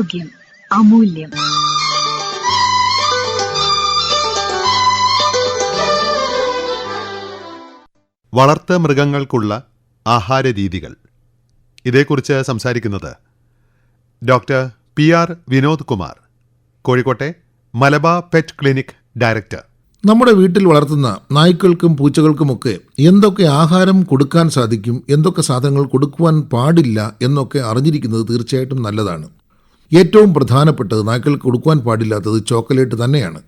ആരോഗ്യം അമൂല്യം. വളർത്ത മൃഗങ്ങൾക്കുള്ള ആഹാര രീതികൾ ഇതേക്കുറിച്ച് സംസാരിക്കുന്നത് doctor P R Vinod Kumar കോഴിക്കോട്ടെ മലബ പെറ്റ് ക്ലിനിക് ഡയറക്ടർ. നമ്മുടെ വീട്ടിൽ വളർത്തുന്ന നായ്ക്കൾക്കും പൂച്ചകൾക്കുമൊക്കെ എന്തൊക്കെ ആഹാരം കൊടുക്കാൻ സാധിക്കും എന്തൊക്കെ സാധനങ്ങൾ കൊടുക്കുവാൻ പാടില്ല എന്നൊക്കെ അറിഞ്ഞിരിക്കുന്നത് തീർച്ചയായിട്ടും നല്ലതാണ്. ഏറ്റവും പ്രധാനപ്പെട്ടത് നാക്കിൽ കൊടുക്കുവാൻ പാടില്ലാത്തത് ചോക്ലേറ്റ് തന്നെയാണ്.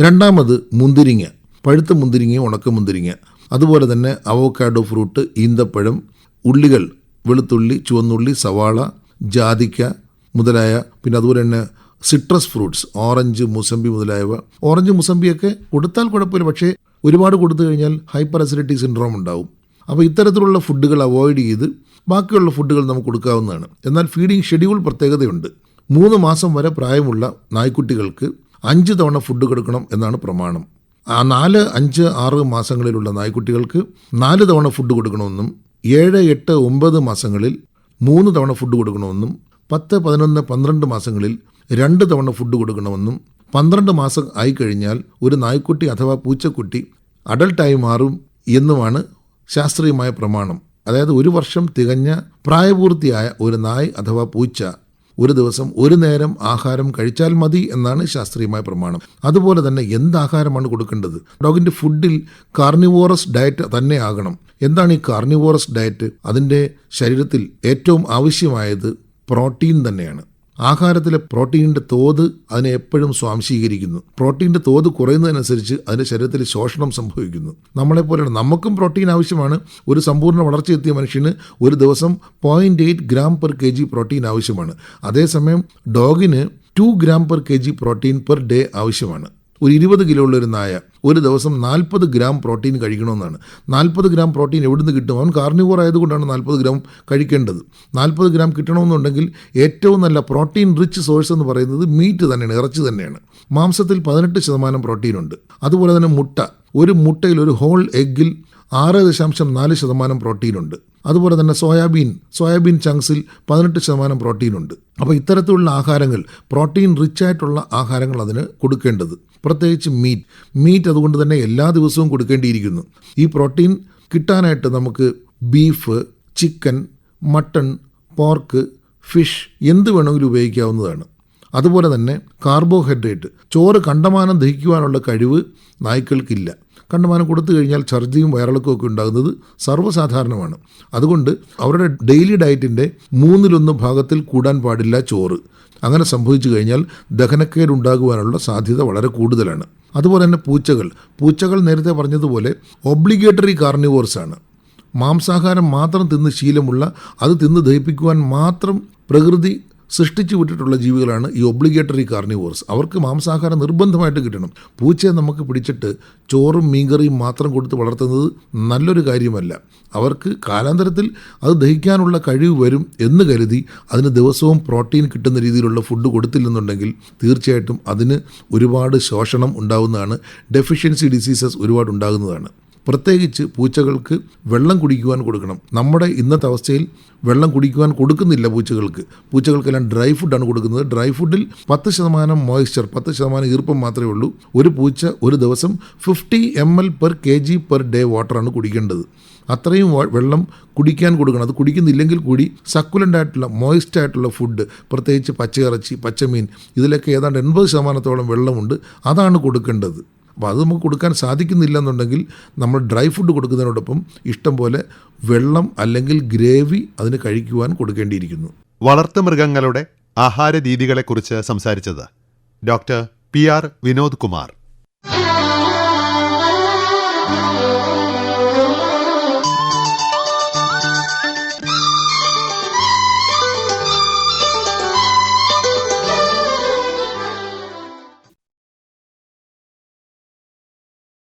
രണ്ടാമത് മുന്തിരിങ്ങ. പഴുത്ത മുന്തിരിങ്ങ ഉണക്ക മുന്തിരിങ്ങ. അതുപോലെ തന്നെ അവോക്കാഡോ ഫ്രൂട്ട് ഈന്തപ്പഴം ഉള്ളികൾ വെളുത്തുള്ളി ചുവന്നുള്ളി സവാള ജാതിക്ക മുതലായ പിന്നെ അതുപോലെ തന്നെ സിട്രസ് ഫ്രൂട്ട്സ് ഓറഞ്ച് മുസമ്പി മുതലായവ. ഓറഞ്ച് മുസമ്പിയൊക്കെ കൊടുത്താൽ കുഴപ്പമില്ല. പക്ഷേ ഒരുപാട് കൊടുത്തു കഴിഞ്ഞാൽ ഹൈപ്പർ അസിഡിറ്റി സിൻഡ്രോം ഉണ്ടാവും. അപ്പോൾ ഇത്തരത്തിലുള്ള ഫുഡുകൾ അവോയ്ഡ് ചെയ്ത് ബാക്കിയുള്ള ഫുഡുകൾ നമുക്ക് കൊടുക്കാവുന്നതാണ്. എന്നാൽ ഫീഡിംഗ് ഷെഡ്യൂൾ പ്രത്യേകതയുണ്ട്. മൂന്ന് മാസം വരെ പ്രായമുള്ള നായ്ക്കുട്ടികൾക്ക് അഞ്ച് തവണ ഫുഡ് കൊടുക്കണം എന്നാണ് പ്രമാണം. ആ നാല് അഞ്ച് ആറ് മാസങ്ങളിലുള്ള നായ്ക്കുട്ടികൾക്ക് നാല് തവണ ഫുഡ് കൊടുക്കണമെന്നും ഏഴ് എട്ട് ഒമ്പത് മാസങ്ങളിൽ മൂന്ന് തവണ ഫുഡ് കൊടുക്കണമെന്നും പത്ത് പതിനൊന്ന് പന്ത്രണ്ട് മാസങ്ങളിൽ രണ്ട് തവണ ഫുഡ് കൊടുക്കണമെന്നും പന്ത്രണ്ട് മാസം ആയിക്കഴിഞ്ഞാൽ ഒരു നായ്ക്കുട്ടി അഥവാ പൂച്ചക്കുട്ടി അഡൾട്ടായി മാറും എന്നുമാണ് ശാസ്ത്രീയമായ പ്രമാണം. അതായത് ഒരു വർഷം തികഞ്ഞ പ്രായപൂർത്തിയായ ഒരു നായ് അഥവാ പൂച്ച ഒരു ദിവസം ഒരു നേരം ആഹാരം കഴിച്ചാൽ മതി എന്നാണ് ശാസ്ത്രീയമായ പ്രമാണം. അതുപോലെ തന്നെ എന്ത് ആഹാരമാണ് കൊടുക്കേണ്ടത്? ഡോഗിന്റെ ഫുഡിൽ കാർണിവോറസ് ഡയറ്റ് തന്നെ ആകണം. എന്താണ് ഈ കാർണിവോറസ് ഡയറ്റ്? അതിന്റെ ശരീരത്തിൽ ഏറ്റവും ആവശ്യമായത് പ്രോട്ടീൻ തന്നെയാണ്. ആഹാരത്തിലെ പ്രോട്ടീനിന്റെ തോത് അതിനെ എപ്പോഴും സ്വാംശീകരിക്കുന്നു. പ്രോട്ടീന്റെ തോത് കുറയുന്നതിനനുസരിച്ച് അതിന്റെ ശരീരത്തിൽ ശോഷണം സംഭവിക്കുന്നു. നമ്മളെപ്പോലെയാണ് നമുക്കും പ്രോട്ടീൻ ആവശ്യമാണ്. ഒരു സമ്പൂർണ വളർച്ചയെത്തിയ മനുഷ്യന് ഒരു ദിവസം point eight gram per K G protein ആവശ്യമാണ്. അതേസമയം ഡോഗിന് two gram per K G protein per day ആവശ്യമാണ്. ഒരു ഇരുപത് കിലോ ഉള്ള ഒരു നായ ഒരു ദിവസം നാൽപ്പത് ഗ്രാം പ്രോട്ടീൻ കഴിക്കണമെന്നാണ്. നാൽപ്പത് ഗ്രാം പ്രോട്ടീൻ എവിടുന്ന് കിട്ടും? അവൻ കാർണിവോർ ആയതുകൊണ്ടാണ് നാൽപ്പത് ഗ്രാം കഴിക്കേണ്ടത്. നാൽപ്പത് ഗ്രാം കിട്ടണമെന്നുണ്ടെങ്കിൽ ഏറ്റവും നല്ല പ്രോട്ടീൻ റിച്ച് സോഴ്സ് എന്ന് പറയുന്നത് മീറ്റ് തന്നെയാണ് ഇറച്ചി തന്നെയാണ്. മാംസത്തിൽ പതിനെട്ട് ശതമാനം പ്രോട്ടീൻ ഉണ്ട്. അതുപോലെ തന്നെ മുട്ട. ഒരു മുട്ടയിൽ ഒരു ഹോൾ എഗ്ഗിൽ ആറ് ദശാംശം നാല് ശതമാനം പ്രോട്ടീനുണ്ട് അതുപോലെ തന്നെ സോയാബീൻ സോയാബീൻ ചങ്ക്സിൽ പതിനെട്ട് ശതമാനം പ്രോട്ടീനുണ്ട്. അപ്പോൾ ഇത്തരത്തിലുള്ള ആഹാരങ്ങൾ പ്രോട്ടീൻ റിച്ച് ആയിട്ടുള്ള ആഹാരങ്ങൾ അതിന് കൊടുക്കേണ്ടത്. പ്രത്യേകിച്ച് മീറ്റ്. മീറ്റ് അതുകൊണ്ട് തന്നെ എല്ലാ ദിവസവും കൊടുക്കേണ്ടിയിരിക്കുന്നു. ഈ പ്രോട്ടീൻ കിട്ടാനായിട്ട് നമുക്ക് beef chicken mutton pork fish എന്ത് വേണമെങ്കിലും ഉപയോഗിക്കാവുന്നതാണ്. അതുപോലെ തന്നെ കാർബോഹൈഡ്രേറ്റ്. ചോറ് കണ്ടമാനം ദഹിക്കുവാനുള്ള കഴിവ് നായ്ക്കൾക്കില്ല. കണ്ടമാനം കൊടുത്തു കഴിഞ്ഞാൽ ഛർദിയും വയറിളക്കവും ഒക്കെ ഉണ്ടാകുന്നത് സർവസാധാരണമാണ്. അതുകൊണ്ട് അവരുടെ ഡെയിലി ഡയറ്റിന്റെ മൂന്നിലൊന്ന് ഭാഗത്തിൽ കൂടാൻ പാടില്ല ചോറ്. അങ്ങനെ സംഭവിച്ചു കഴിഞ്ഞാൽ ദഹനക്കേടുണ്ടാകുവാനുള്ള സാധ്യത വളരെ കൂടുതലാണ്. അതുപോലെ തന്നെ പൂച്ചകൾ. പൂച്ചകൾ നേരത്തെ പറഞ്ഞതുപോലെ ഒബ്ലിഗേറ്ററി കാർണിവോർസ് ആണ്. മാംസാഹാരം മാത്രം തിന്ന് ശീലമുള്ള അത് തിന്ന് ദഹിപ്പിക്കുവാൻ മാത്രം പ്രകൃതി സൃഷ്ടിച്ചു വിട്ടിട്ടുള്ള ജീവികളാണ് ഈ ഒബ്ലിഗേറ്ററി കാർണിവോർസ് അവർക്ക് മാംസാഹാരം നിർബന്ധമായിട്ട് കിട്ടണം. പൂച്ചയെ നമുക്ക് പിടിച്ചിട്ട് ചോറും മീൻകറിയും മാത്രം കൊടുത്ത് വളർത്തുന്നത് നല്ലൊരു കാര്യമല്ല. അവർക്ക് കാലാന്തരത്തിൽ അത് ദഹിക്കാനുള്ള കഴിവ് വരും എന്ന് കരുതി അതിന് ദിവസവും പ്രോട്ടീൻ കിട്ടുന്ന രീതിയിലുള്ള ഫുഡ് കൊടുത്തില്ലെന്നുണ്ടെങ്കിൽ തീർച്ചയായിട്ടും അതിന് ഒരുപാട് ശോഷണം ഉണ്ടാകുന്നതാണ് ഡെഫിഷ്യൻസി ഡിസീസസ് ഒരുപാട് ഉണ്ടാകുന്നതാണ്. പ്രത്യേകിച്ച് പൂച്ചകൾക്ക് വെള്ളം കുടിക്കുവാൻ കൊടുക്കണം. നമ്മുടെ ഇന്നത്തെ അവസ്ഥയിൽ വെള്ളം കുടിക്കുവാൻ കൊടുക്കുന്നില്ല പൂച്ചകൾക്ക്. പൂച്ചകൾക്കെല്ലാം ഡ്രൈ ഫുഡാണ് കൊടുക്കുന്നത്. ഡ്രൈ ഫുഡിൽ പത്ത് ശതമാനം മോയ്സ്ചർ പത്ത് ശതമാനം ഈർപ്പം മാത്രമേ ഉള്ളൂ. ഒരു പൂച്ച ഒരു ദിവസം fifty M L per K G per day വാട്ടറാണ് കുടിക്കേണ്ടത്. അത്രയും വെള്ളം കുടിക്കാൻ കൊടുക്കണം. അത് കുടിക്കുന്നില്ലെങ്കിൽ കൂടി സക്കുലന്റ് ആയിട്ടുള്ള മോയിസ്റ്റ് ആയിട്ടുള്ള ഫുഡ് പ്രത്യേകിച്ച് പച്ചയിറച്ചി പച്ചമീൻ ഇതിലൊക്കെ ഏതാണ്ട് എൺപത് ശതമാനത്തോളം വെള്ളമുണ്ട്. അതാണ് കൊടുക്കേണ്ടത്. അപ്പോൾ അത് നമുക്ക് കൊടുക്കാൻ സാധിക്കുന്നില്ല എന്നുണ്ടെങ്കിൽ നമ്മൾ ഡ്രൈ ഫുഡ് കൊടുക്കുന്നതിനോടൊപ്പം ഇഷ്ടം പോലെ വെള്ളം അല്ലെങ്കിൽ ഗ്രേവി അതിന് കഴിക്കുവാൻ കൊടുക്കേണ്ടിയിരിക്കുന്നു. വളർത്തുമൃഗങ്ങളുടെ ആഹാര രീതികളെക്കുറിച്ച് സംസാരിച്ചത് doctor P R Vinod Kumar.